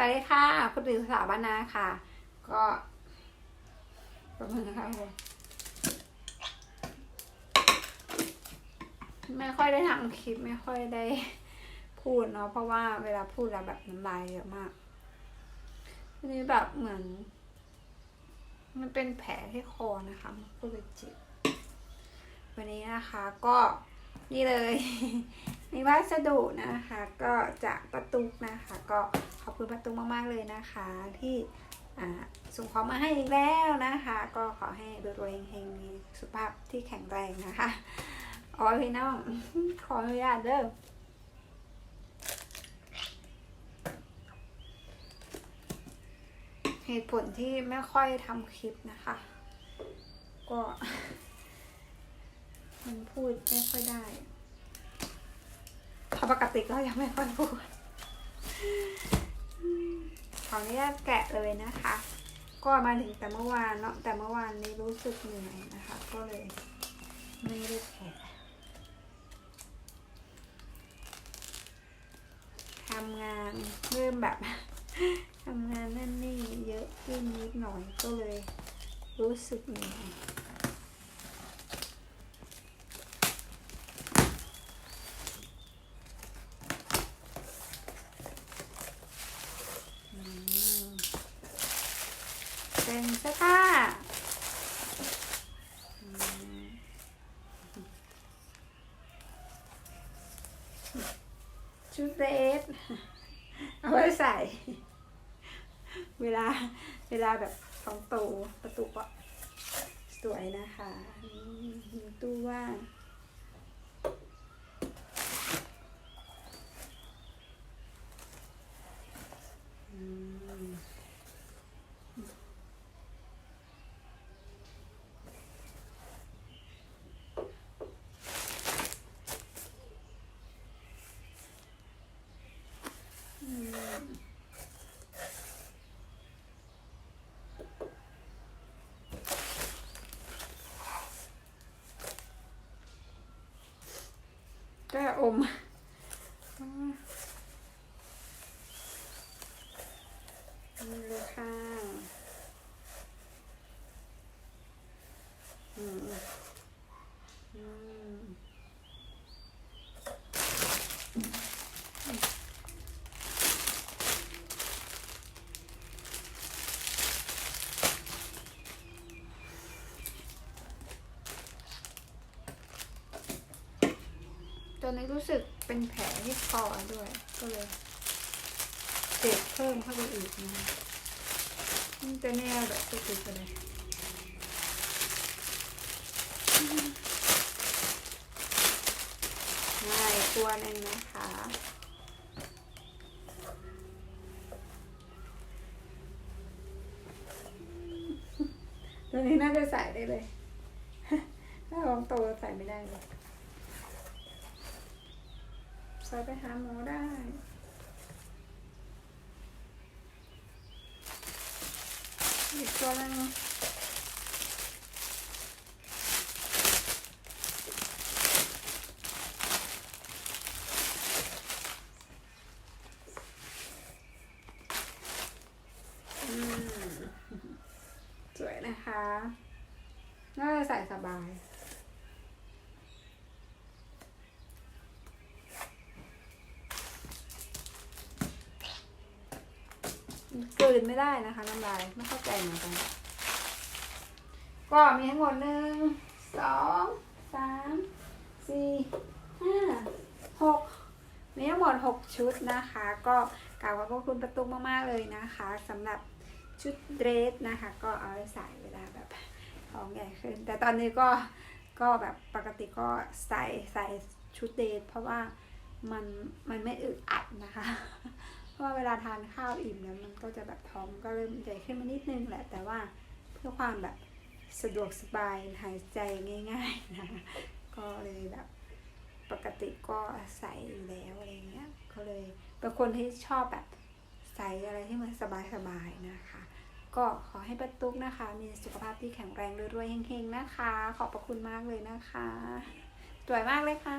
วัสดีค่ะ คุณตื่นสาบ้านนาค่ะ ก็ประมาณนะคะคุณไม่ค่อยได้ทำคลิปไม่ค่อยได้พูดเนาะเพราะว่าเวลาพูดแล้วแบบน้ำลายเยอะมากทีนี้แบบเหมือน มันเป็นแผลที่คอนะคะมันก็เลยจ็บวันนี้นะคะก็นี่เลย มีวัสดุนะคะ ก็จากประตุกนะคะก็ ขอบคุณประตุกมาก ๆ เลยนะคะ ที่ส่งของมาให้อีกแล้วนะคะ ก็ขอให้รวยๆเฮงมีสุขภาพที่แข็งแรงนะคะอ๋อพี่น้อง ขออนุญาตเด้อเหตุผลที่ไม่ค่อยทำคลิปนะคะ ก็ มันพูดไม่ค่อยได้พราะปกติก็ยังไม่ค่อยพูด ขออนุญาตแกะเลยนะคะ ก็มาถึงแต่เมื่อวานเนาะแต่เมื่อวานนี้รู้สึกเหนื่อยนะคะ ก็เลยไม่ได้แกะทำงานเริ่มแบบทำงานนั่นนี่เยอะขึ้นนิดหน่อยก็เลยรู้สึกเหนื่อย เป็นเสื้อผ้าชุดเดรสเอาไว้ใส่ เวลาเวลาแบบท้องโตประตูก็สวยนะคะ ตู้ว่าง อม นี่เลยค่ะอืมอืม ตอนนี้รู้สึกเป็นแผลที่คอด้วย ก็เลยเจ็บเพิ่มเข้าไปอีกนะมันจะแน่แบบสุดๆไปเลยง่ายตัวหนึงนะคะตัวนี้น่าจะใส่ได้เลย ถ้าลองโตใส่ไม่ได้เลย ใส่ไปหาหมอได้อีกตัวหนึงอืมสวยนะคะ น่าจะใส่สบายืนไม่ได้นะคะน้ำลายไม่เข้าใจเหมือนกัน ก็มีทั้งหมดหนึ่งสองสามสี่ห้าหกมีทั้งหมดหกชุดนะคะ ก็กล่าวว่าพวกคุณประตูมากๆเลยนะคะสำหรับชุดเดรสนะคะ ก็เอาไว้ใส่เวลาแบบท้องใหญ่ขึ้น แต่ตอนนี้ก็ก็แบบปกติก็ใส่ใส่ชุดเดรสเพราะว่ามันมันไม่อึดอัดนะคะ เพราะว่าเวลาทานข้าวอิ่มแล้วมันก็จะแบบท้องก็เริ่มใหญ่ขึ้นมานิดนึงแหละ แต่ว่าเพื่อความแบบสะดวกสบายหายใจง่ายๆนะคะก็เลยแบบปกติก็ใส่อยู่แล้วอะไรเงี้ยก็เลยเป็นคนที่ชอบแบบใส่อะไรที่มันสบายๆนะคะ ก็ขอให้ประตุกนะคะ มีสุขภาพที่แข็งแรงรวยๆเฮงๆนะคะ ขอบพระคุณมากเลยนะคะสวยมากเลยค่ะ